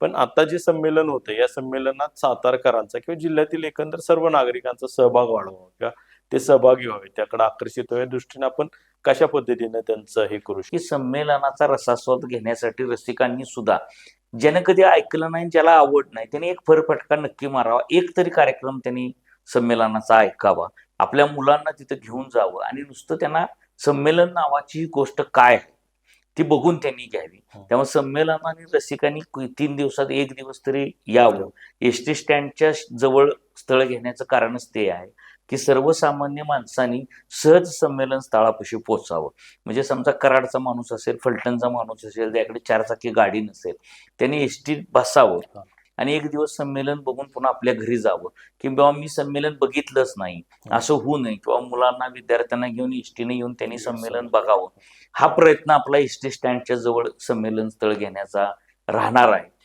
पण आता जे संमेलन होतं या संमेलनात सातारकरांचा किंवा जिल्ह्यातील एकंदर सर्व नागरिकांचा सहभाग वाढवा किंवा ते सहभागी व्हावे त्याकडे आकर्षित व्हावे या दृष्टीने आपण कशा पद्धतीने त्यांचं हे करू शकतो? की संमेलनाचा रसास्वाद घेण्यासाठी रसिकांनी सुद्धा ज्याने कधी ऐकलं नाही ज्याला आवड नाही त्यांनी एक फरफटका नक्की मारावा. एक तरी कार्यक्रम त्यांनी संमेलनाचा ऐकावा. आपल्या मुलांना तिथं घेऊन जावं आणि नुसतं त्यांना संमेलन नावाची ही गोष्ट काय? आहे ती बघून त्यांनी घ्यावी हं. त्यामुळे संमेलनाने रसिकांनी तीन दिवसात एक दिवस तरी यावं एस टी स्टँडच्या जवळ स्थळ घेण्याचं कारणच ते आहे की सर्वसामान्य माणसांनी सहज संमेलन स्थळापाशी पोचावं म्हणजे समजा कराडचा माणूस असेल फलटणचा माणूस असेल त्याकडे चारचाकी गाडी नसेल त्यांनी एस टी बसावं. आणि एक दिवस संमेलन बघून पुन्हा आपल्या घरी जावं. की बाबा मी संमेलन बघितलंच नाही. असं होऊ नये. किंवा मुलांना विद्यार्थ्यांना घेऊन एस टीने येऊन त्यांनी संमेलन बघावं. हा प्रयत्न आपला एस टी स्टँडच्या जवळ संमेलन स्थळ घेण्याचा राहणार आहे.